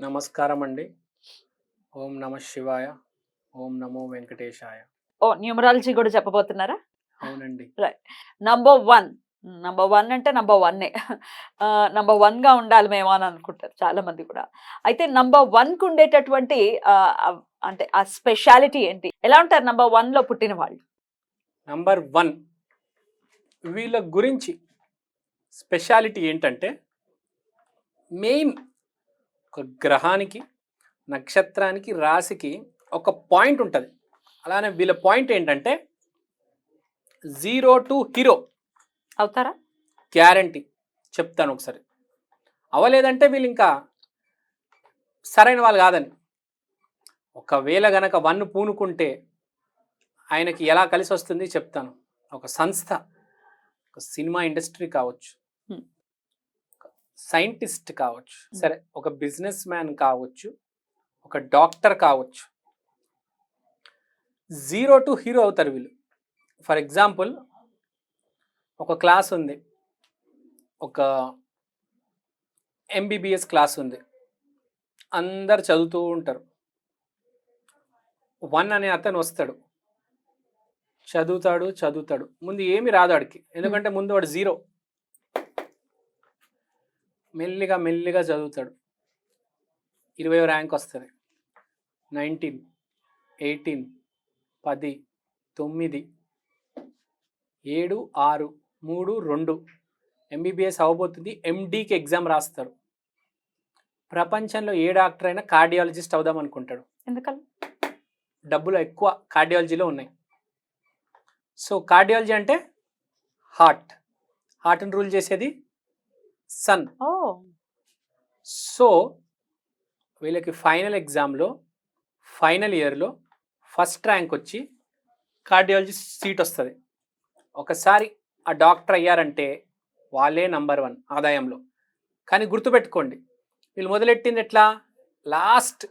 నమస్కారం అండి ఓం నమ శివాయ ఓం నమో వెంకటేశాయ. ఓ న్యూమరాలజీ కూడా చెప్పబోతున్నారా? అవునండి. నంబర్ వన్ నంబర్ వన్ అంటే నంబర్ వన్నే నంబర్ వన్గా ఉండాలి మేము అని అనుకుంటారు చాలా మంది కూడా. అయితే నంబర్ వన్కు ఉండేటటువంటి అంటే ఆ స్పెషాలిటీ ఏంటి? ఎలా ఉంటారు నంబర్ వన్లో పుట్టిన వాళ్ళు? నంబర్ వన్ వీళ్ళ గురించి స్పెషాలిటీ ఏంటంటే మెయిన్ ఒక గ్రహానికి నక్షత్రానికి రాశికి ఒక పాయింట్ ఉంటుంది. అలానే వీళ్ళ పాయింట్ ఏంటంటే జీరో టు హీరో అవుతారా? గ్యారంటీ చెప్తాను ఒకసారి. అవలేదంటే వీళ్ళు ఇంకా సరైన వాళ్ళు కాదని ఒకవేళ గనక వన్ను పూనుకుంటే ఆయనకి ఎలా కలిసి వస్తుంది చెప్తాను. ఒక సంస్థ ఒక సినిమా ఇండస్ట్రీ కావచ్చు. సైంటిస్ట్ కావచ్చు సరే ఒక బిజినెస్ మ్యాన్ కావచ్చు ఒక డాక్టర్ కావచ్చు జీరో టు హీరో అవుతారు వీళ్ళు. ఫర్ ఎగ్జాంపుల్ ఒక క్లాస్ ఉంది ఒక ఎంబీబీఎస్ క్లాస్ ఉంది అందరు చదువుతూ ఉంటారు. వన్ అనే అతను వస్తాడు. చదువుతాడు చదువుతాడు. ముందు ఏమి రాదు వాడికి ఎందుకంటే ముందు వాడు జీరో. మెల్లిగా మెల్లిగా చదువుతాడు. ఇరవై ర్యాంక్ వస్తుంది. నైన్టీన్ ఎయిటీన్ పది తొమ్మిది ఏడు ఆరు మూడు రెండు ఎంబీబీఎస్ అవ్వబోతుంది. ఎండీకి ఎగ్జామ్ రాస్తారు. ప్రపంచంలో ఏ డాక్టర్ అయినా కార్డియాలజిస్ట్ అవుదాం అనుకుంటాడు. ఎందుకలా? డబ్బులు ఎక్కువ కార్డియాలజీలో ఉన్నాయి. సో కార్డియాలజీ అంటే హార్ట్. హార్ట్ని రూల్ చేసేది సన్. సో వీళ్ళకి ఫైనల్ ఎగ్జామ్లో ఫైనల్ ఇయర్లో ఫస్ట్ ర్యాంక్ వచ్చి కార్డియాలజీ సీట్ వస్తుంది. ఒకసారి ఆ డాక్టర్ అయ్యారంటే వాళ్ళే నంబర్ వన్ ఆదాయంలో. కానీ గుర్తుపెట్టుకోండి వీళ్ళు మొదలెట్టింది ఎట్లా? లాస్ట్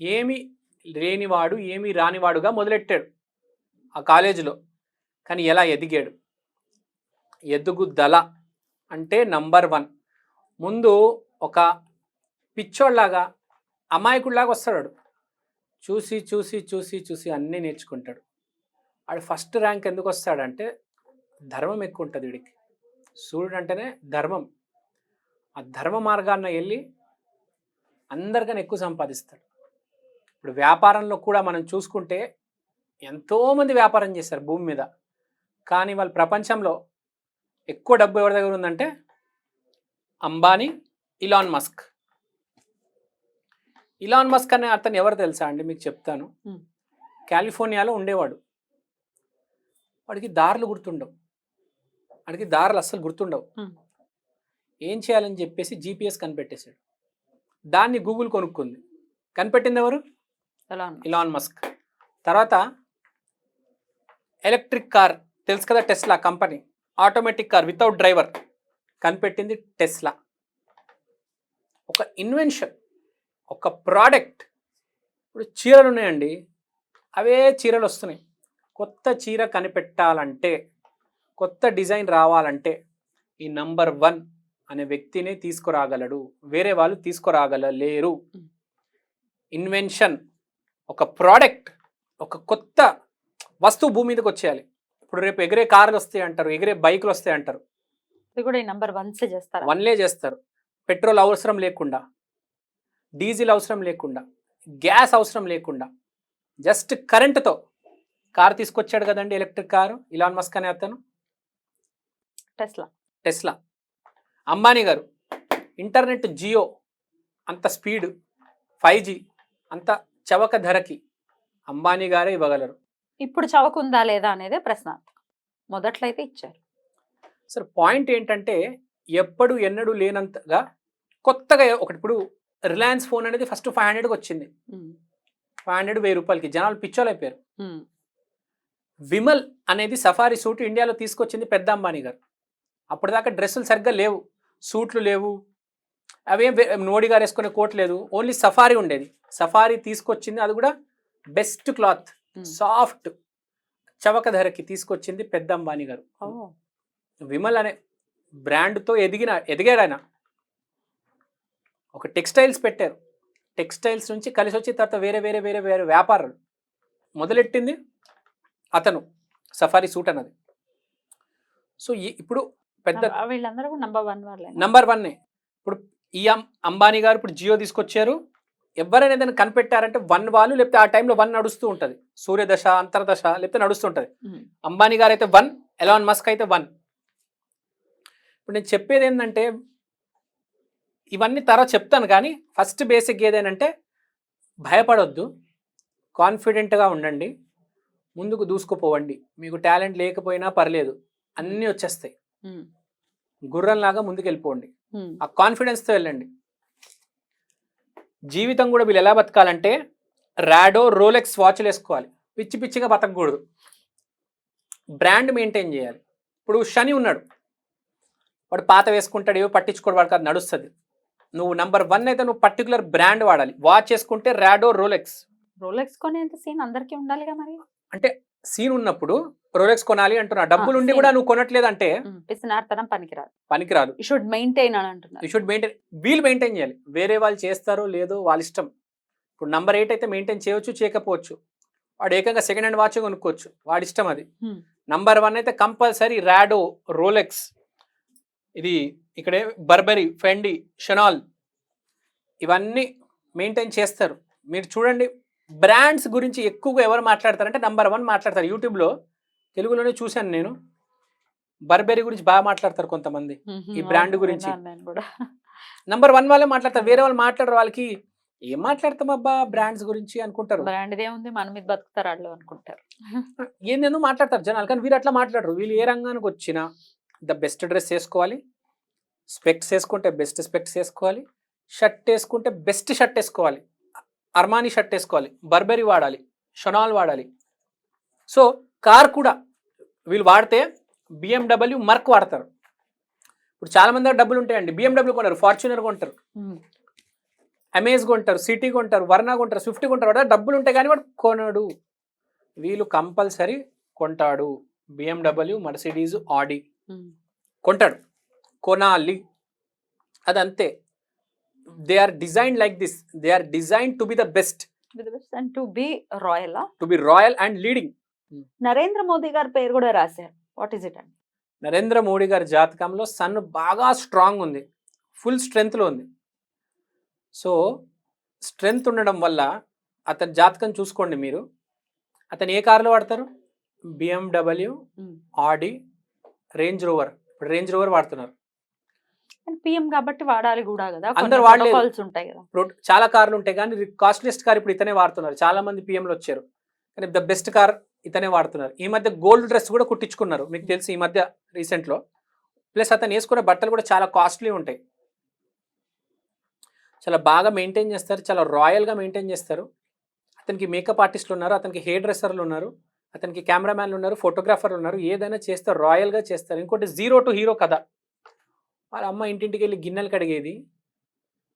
ఏమి లేనివాడు ఏమీ రానివాడుగా మొదలెట్టాడు ఆ కాలేజీలో. కానీ ఎలా ఎదిగాడు? ఎదుగుదల అంటే నంబర్ వన్ ముందు ఒక పిచ్చోళ్ళలాగా అమాయకుడిలాగా వస్తాడు చూసి చూసి చూసి చూసి అన్నీ నేర్చుకుంటాడు. వాడు ఫస్ట్ ర్యాంక్ ఎందుకు వస్తాడంటే ధర్మం ఎక్కువ ఉంటుంది వీడికి. సూర్యుడు అంటేనే ధర్మం. ఆ ధర్మ మార్గాన్న వెళ్ళి అందరికన్నా ఎక్కువ సంపాదిస్తాడు. ఇప్పుడు వ్యాపారంలో కూడా మనం చూసుకుంటే ఎంతోమంది వ్యాపారం చేస్తారు భూమి మీద. కానీ వాళ్ళ ప్రపంచంలో ఎక్కువ డబ్బు ఎవరి దగ్గర ఉందంటే Ambani Elon Musk. Elon Musk అనే అతను ఎవరు తెలుసా అండి? మీకు చెప్తాను. కాలిఫోర్నియాలో ఉండేవాడు. వాడికి దారులు గుర్తుండవు. వాడికి దారులు అస్సలు గుర్తుండవు. ఏం చేయాలని చెప్పేసి జీపీఎస్ కనిపెట్టేశాడు. దాన్ని గూగుల్ కొనుక్కుంది. కనిపెట్టింది ఎవరు? Elon Musk. తర్వాత ఎలక్ట్రిక్ కార్ తెలుసు కదా Tesla company? Automatic car without driver కనిపెట్టింది టెస్లా. ఒక ఇన్వెన్షన్ ఒక ప్రోడక్ట్. ఇప్పుడు చీరలు ఉన్నాయండి. అవే చీరలు వస్తున్నాయి. కొత్త చీర కనిపెట్టాలంటే కొత్త డిజైన్ రావాలంటే ఈ నంబర్ వన్ అనే వ్యక్తినే తీసుకురాగలడు. వేరే వాళ్ళు తీసుకురాగలలేరు. ఇన్వెన్షన్ ఒక ప్రోడక్ట్ ఒక కొత్త వస్తువు భూమి మీదకి వచ్చేయాలి. ఇప్పుడు రేపు ఎగిరే కార్లు వస్తాయి అంటారు ఎగిరే బైకులు వస్తాయి అంటారు. ఇది కూడా ఈ నంబర్ వన్స్ చేస్తారా? వన్లే చేస్తారు. పెట్రోల్ అవసరం లేకుండా డీజిల్ అవసరం లేకుండా గ్యాస్ అవసరం లేకుండా జస్ట్ కరెంటుతో కార్ తీసుకొచ్చాడు కదండి ఎలక్ట్రిక్ కారు ఇలాన్ మస్క్ అనే అతను. టెస్లా. టెస్లా. అంబానీ గారు ఇంటర్నెట్ జియో అంత స్పీడ్ ఫైవ్ జీ అంత చవక ధరకి అంబానీ గారే ఇవ్వగలరు. ఇప్పుడు చవకుందా లేదా అనేదే ప్రశ్నార్థకం. మొదట్లో అయితే ఇచ్చారు. సరే పాయింట్ ఏంటంటే ఎప్పుడు ఎన్నడూ లేనంతగా కొత్తగా ఒకటి ఇప్పుడు రిలయన్స్ ఫోన్ అనేది ఫస్ట్ ఫైవ్ హండ్రెడ్కి వచ్చింది. ఫైవ్ హండ్రెడ్ వెయ్యి రూపాయలకి జనాలు పిచ్చోలు అయిపోయారు. విమల్ అనేది సఫారీ సూట్ ఇండియాలో తీసుకొచ్చింది పెద్ద అంబానీ గారు. అప్పటిదాకా డ్రెస్సులు సరిగ్గా లేవు. సూట్లు లేవు. అవేం మోడీ గారు వేసుకునే కోట్ లేదు. ఓన్లీ సఫారీ ఉండేది. సఫారీ తీసుకొచ్చింది అది కూడా బెస్ట్ క్లాత్. సాఫ్ట్ చవక ధరకి తీసుకొచ్చింది పెద్ద అంబానీ గారు విమల్ అనే బ్రాండ్తో ఎదిగిన ఎదిగాడు ఆయన ఒక టెక్స్టైల్స్ పెట్టారు. టెక్స్టైల్స్ నుంచి కలిసి వచ్చిన తర్వాత వేరే వేరే వేరే వేరే వ్యాపారాలు. మొదలెట్టింది అతను. సఫారీ సూట్ అన్నది. సో ఇప్పుడు పెద్ద వీళ్ళందరూ నంబర్ వన్ వాళ్ళే నంబర్ వన్నే. ఇప్పుడు ఈ అంబానీ గారు ఇప్పుడు జియో తీసుకొచ్చారు. ఎవరైనా ఏదైనా కనిపెట్టారంటే వన్ వాళ్ళు లేకపోతే ఆ టైంలో వన్ నడుస్తూ ఉంటుంది. సూర్యదశ అంతర్దశ లేకపోతే నడుస్తుంటుంది ఉమ్, అంబానీ గారు అయితే వన్ ఎలాన్ మస్క్ అయితే వన్. ఇప్పుడు నేను చెప్పేది ఏంటంటే ఇవన్నీ తర్వాత చెప్తాను కానీ ఫస్ట్ బేసిక్ ఏదేనంటే భయపడొద్దు కాన్ఫిడెంట్గా ఉండండి ముందుకు దూసుకుపోవండి. మీకు టాలెంట్ లేకపోయినా పర్లేదు అన్నీ వచ్చేస్తాయి. గుర్రంలాగా ముందుకు వెళ్ళిపోండి ఆ కాన్ఫిడెన్స్తో వెళ్ళండి. జీవితం కూడా వీళ్ళు ఎలా బతకాలంటే రాడో రోలెక్స్ వాచ్లు వేసుకోవాలి. పిచ్చి పిచ్చిగా బతకూడదు బ్రాండ్ మెయింటైన్ చేయాలి. ఇప్పుడు శని ఉన్నాడు. వాడు పాత వేసుకుంటాడు ఏవో పట్టించుకోడు వాడికి అది నడుస్తుంది. నువ్వు నంబర్ వన్ అయితే నువ్వు పర్టికులర్ బ్రాండ్ వాడాలి. వాచ్ వేసుకుంటే రాడో రోలెక్స్. రోలెక్స్ కొనేంత సీన్ అందరికీ ఉండాలిగా మరి? అంటే సీన్ ఉన్నప్పుడు రోలెక్స్ కొనాలి అంటున్నా. డబ్బులు ఉండి. కూడా నువ్వు ఉమ్, పిసినార్తనం పనికిరాదు. పనికిరాదు. యూ షుడ్ మెయింటైన్ అని అంటున్నారు. యూ షుడ్ మెయింటైన్ వీళ్ళు మెయింటైన్ చేయాలి. వేరే వాళ్ళు చేస్తారో లేదో వాళ్ళ ఇష్టం. ఇప్పుడు నంబర్ ఎయిట్ అయితే మెయింటైన్ చేయొచ్చు చేయకపోవచ్చు. వాడు ఏకంగా సెకండ్ హ్యాండ్ వాచ్ కొనుక్కోవచ్చు. వాడి ఇష్టం అది. Hmm. నంబర్ వన్ అయితే కంపల్సరీ రాడో రోలెక్స్ ఇది ఇక్కడే బర్బరీ ఫెండి షెనాల్ ఇవన్నీ మెయింటైన్ చేస్తారు. మీరు చూడండి బ్రాండ్స్ గురించి ఎక్కువగా ఎవరు మాట్లాడతారంటే నంబర్ వన్ మాట్లాడతారు. యూట్యూబ్లో తెలుగులోనే చూశాను నేను. బర్బెరీ గురించి బాగా మాట్లాడతారు కొంతమంది. ఈ అవును, గురించి. నంబర్ వన్ వాళ్ళే మాట్లాడతారు. వేరే వాళ్ళు మాట్లాడరు వాళ్ళకి. ఏం మాట్లాడతాం అబ్బా బ్రాండ్స్ గురించి అనుకుంటారు. బ్రాండ్ ఉంది మన మీద బతుకుతారు వాళ్ళు అనుకుంటారు. ఏందేందో మాట్లాడతారు జనాలు. కానీ వీరు అట్లా మాట్లాడరు. వీళ్ళు ఏ రంగానికి వచ్చినా ద బెస్ట్ డ్రెస్ వేసుకోవాలి. స్పెక్ట్స్ వేసుకుంటే బెస్ట్ స్పెక్ట్స్ వేసుకోవాలి. షర్ట్ వేసుకుంటే బెస్ట్ షర్ట్ వేసుకోవాలి. అర్మానీ షర్ట్ వేసుకోవాలి. బర్బెరీ వాడాలి. షొనాల్ వాడాలి. సో కార్ కూడా వీళ్ళు వాడితే బిఎండబ్ల్యూ మర్క్ వాడతారు. ఇప్పుడు చాలా మంది దగ్గర డబ్బులు ఉంటాయండి. బిఎండబ్ల్యూ కొంటారు ఫార్చునర్ కొంటారు. అమేజ్ కొంటారు సిటీ కొంటారు వర్ణ కొంటారు స్విఫ్ట్ కొంటారు. వాడు డబ్బులు ఉంటాయి కానీ వాడు కొనడు. వీళ్ళు కంపల్సరీ కొంటాడు. BMW Mercedes Audi. కొంటాడు. కొనాలి. అదంతే. They are design like this they are design to be the best be royal ఆ? To be royal and leading Narendra Modi గారి పేరు కూడా రాశారు. వాట్ ఈస్ ఇట్ అండి? నరేంద్ర మోడీ గారి జాతకంలో సన్ బాగా స్ట్రాంగ్ ఉంది. ఫుల్ స్ట్రెంగ్త్లో ఉంది. సో స్ట్రెంగ్త్ ఉండడం వల్ల అతని జాతకం చూసుకోండి మీరు. అతను ఏ కార్లో వాడతారు? BMW Audi Range Rover. ఇప్పుడు రేంజ్ రోవర్ వాడుతున్నారు. పిఎం కాబట్టి వాడాలి కూడా కదా. అందరు వాడలేదు. ఉంటాయి కదా. చాలా కార్లు ఉంటాయి కానీ కాస్ట్లెస్ట్ కార్ ఇప్పుడు ఇతనే వాడుతున్నారు. చాలా మంది పిఎంలు వచ్చారు. కానీ ద బెస్ట్ కార్ ఇతనే వాడుతున్నారు. ఈ మధ్య గోల్డ్ డ్రెస్ కూడా కుట్టించుకున్నారు. మీకు తెలిసి ఈ మధ్య రీసెంట్లో. ప్లస్ అతను వేసుకునే బట్టలు కూడా చాలా కాస్ట్లీ ఉంటాయి. చాలా బాగా మెయింటైన్ చేస్తారు. చాలా రాయల్గా మెయింటైన్ చేస్తారు. అతనికి మేకప్ ఆర్టిస్టులు ఉన్నారు. అతనికి హెయిర్ డ్రెస్సర్లు ఉన్నారు. అతనికి కెమెరామ్యాన్లు ఉన్నారు. ఫోటోగ్రాఫర్లు ఉన్నారు. ఏదైనా చేస్తారు రాయల్గా చేస్తారు. ఇంకోటి జీరో టు హీరో కథ. వాళ్ళ అమ్మ ఇంటింటికి వెళ్ళి గిన్నెలు కడిగేది.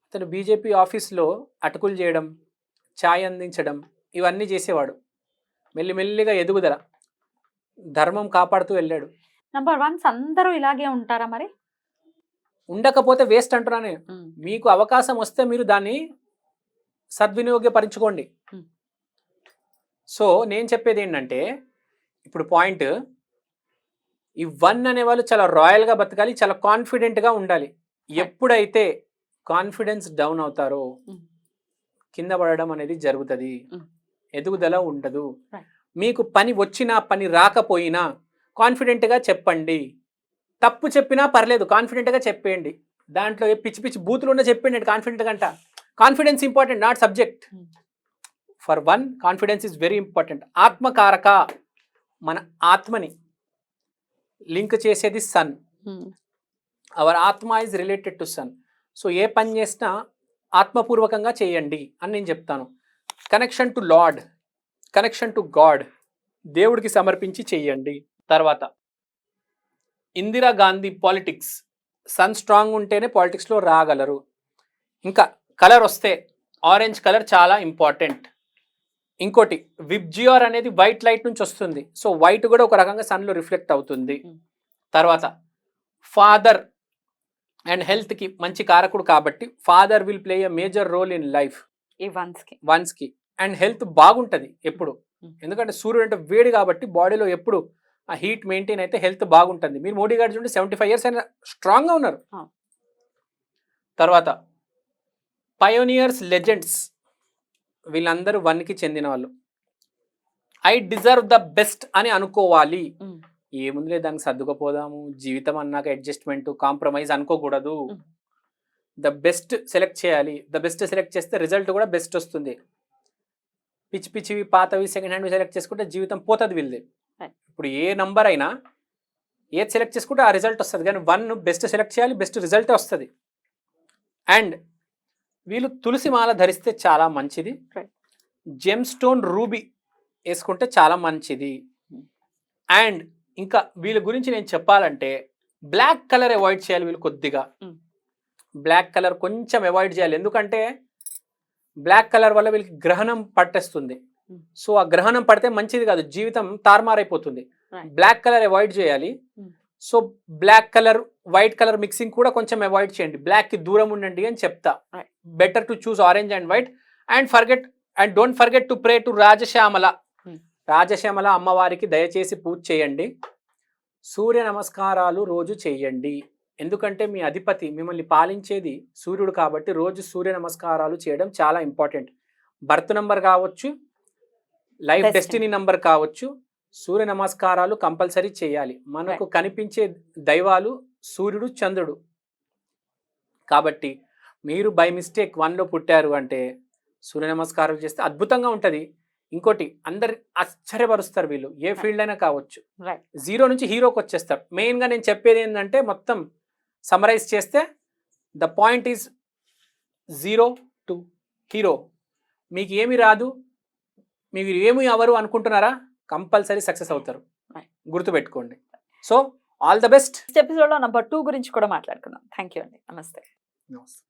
అతను బీజేపీ ఆఫీస్లో అటుకులు చేయడం ఛాయ్ అందించడం ఇవన్నీ చేసేవాడు. మెల్లిమెల్లిగా ఎదుగుదల. ధర్మం కాపాడుతూ వెళ్ళాడు. నంబర్ వన్స్ అందరూ ఇలాగే ఉంటారా మరి? ఉండకపోతే వేస్ట్ అంటున్నానే. మీకు అవకాశం వస్తే మీరు దాన్ని సద్వినియోగపరచుకోండి. సో నేను చెప్పేది ఏంటంటే ఇప్పుడు పాయింట్ ఈ వన్ అనే వాళ్ళు చాలా రాయల్గా బతకాలి చాలా కాన్ఫిడెంట్గా ఉండాలి. ఎప్పుడైతే కాన్ఫిడెన్స్ డౌన్ అవుతారో. కింద పడడం అనేది జరుగుతుంది. ఎదుగుదల ఉండదు. మీకు పని వచ్చినా పని రాకపోయినా కాన్ఫిడెంట్గా చెప్పండి. తప్పు చెప్పినా పర్లేదు కాన్ఫిడెంట్గా చెప్పేయండి. దాంట్లో పిచ్చి పిచ్చి బూతులు ఉన్న చెప్పిండి కాన్ఫిడెంట్ గంట confidence important not subject. Hmm. For one confidence is very important. ఆత్మకారక మన ఆత్మని లింక్ చేసేది sun. Um, our atma is related to sun. So ఏ పని చేసినా ఆత్మపూర్వకంగా చేయండి అని నేను చెప్తాను. Connection to lord connection to god దేవుడికి సమర్పించి చెయ్యండి తర్వాత Indira Gandhi politics. Sun strong ఉంటేనే పాలిటిక్స్లో రాగలరు. ఇంకా కలర్ వస్తే ఆరెంజ్ కలర్ చాలా ఇంపార్టెంట్. ఇంకోటి విబ్జియోర్ అనేది వైట్ లైట్ నుంచి వస్తుంది. సో వైట్ కూడా ఒక రకంగా సన్లో రిఫ్లెక్ట్ అవుతుంది. తర్వాత ఫాదర్ అండ్ హెల్త్కి మంచి కారకుడు కాబట్టి father will play a major role in life. ఈ వన్స్కి? వన్స్కి అండ్ హెల్త్ బాగుంటుంది ఎప్పుడు. ఎందుకంటే సూర్యుడు అంటే వేడి కాబట్టి బాడీలో ఎప్పుడు ఆ హీట్ మెయింటైన్ అయితే హెల్త్ బాగుంటుంది. మీరు మోడీ గారు చూడండి సెవెంటీ ఫైవ్ ఇయర్స్ అయినా స్ట్రాంగ్గా ఉన్నారు. తర్వాత పయోనియర్స్ లెజెండ్స్ వీళ్ళందరూ వన్కి చెందిన వాళ్ళు. ఐ డిజర్వ్ ద బెస్ట్ అని అనుకోవాలి. ఉమ్, ఏముందిలే దానికి సర్దుకుపోదాము. జీవితం అన్నాక అడ్జస్ట్మెంట్ కాంప్రమైజ్ అనుకోకూడదు. ద బెస్ట్ సెలెక్ట్ చేయాలి. ద బెస్ట్ సెలెక్ట్ చేస్తే రిజల్ట్ కూడా బెస్ట్ వస్తుంది. పిచ్చి పిచ్చివి పాతవి సెకండ్ హ్యాండ్వి సెలెక్ట్ చేసుకుంటే జీవితం పోతుంది వీళ్ళది. ఇప్పుడు ఏ నంబర్ అయినా ఏది సెలెక్ట్ చేసుకుంటే ఆ రిజల్ట్ వస్తుంది. కానీ వన్ బెస్ట్ సెలెక్ట్ చేయాలి బెస్ట్ రిజల్ట్ వస్తుంది. అండ్ వీళ్ళు తులసి మాల ధరిస్తే చాలా మంచిది. జెమ్ స్టోన్ రూబీ వేసుకుంటే చాలా మంచిది. అండ్ ఇంకా వీళ్ళ గురించి నేను చెప్పాలంటే బ్లాక్ కలర్ అవాయిడ్ చేయాలి వీళ్ళు కొద్దిగా. Mm. బ్లాక్ కలర్ కొంచెం అవాయిడ్ చేయాలి. ఎందుకంటే బ్లాక్ కలర్ వల్ల వీళ్ళకి గ్రహణం పట్టేస్తుంది. Mm. సో ఆ గ్రహణం పడితే మంచిది కాదు. జీవితం తారుమారైపోతుంది. బ్లాక్ కలర్ అవాయిడ్ చేయాలి. Mm. So black colour white colour mixing కూడా కొంచెం అవాయిడ్ చేయండి. బ్లాక్కి దూరం ఉండండి అని చెప్తా. Better to choose orange and white. And forget and don't forget to pray to Rajashyamala. Hmm. Rajashyamala అమ్మవారికి దయచేసి పూజ చేయండి. సూర్య నమస్కారాలు రోజు చేయండి. ఎందుకంటే మీ అధిపతి మిమ్మల్ని పాలించేది సూర్యుడు కాబట్టి రోజు సూర్య నమస్కారాలు చేయడం చాలా ఇంపార్టెంట్. బర్త్ నంబర్ కావచ్చు లైఫ్. డెస్టినీ నంబర్ కావచ్చు సూర్య నమస్కారాలు కంపల్సరీ చేయాలి. మనకు కనిపించే దైవాలు సూర్యుడు చంద్రుడు. కాబట్టి మీరు బై మిస్టేక్ వన్లో పుట్టారు అంటే సూర్య నమస్కారాలు చేస్తే అద్భుతంగా ఉంటుంది. ఇంకోటి అందరి ఆశ్చర్యపరుస్తారు వీళ్ళు. ఏ ఫీల్డ్ అయినా కావచ్చు. జీరో నుంచి హీరోకి వచ్చేస్తారు. మెయిన్గా నేను చెప్పేది ఏంటంటే మొత్తం సమరైజ్ చేస్తే the point is zero to hero మీకు ఏమి రాదు. మీరు ఏమి ఎవరు అనుకుంటున్నారా కంపల్సరీ సక్సెస్ అవుతారు. గుర్తుపెట్టుకోండి. So all the best next ఎపిసోడ్లో నంబర్ టూ గురించి కూడా మాట్లాడుకుందాం. థ్యాంక్ యూ అండి. నమస్తే.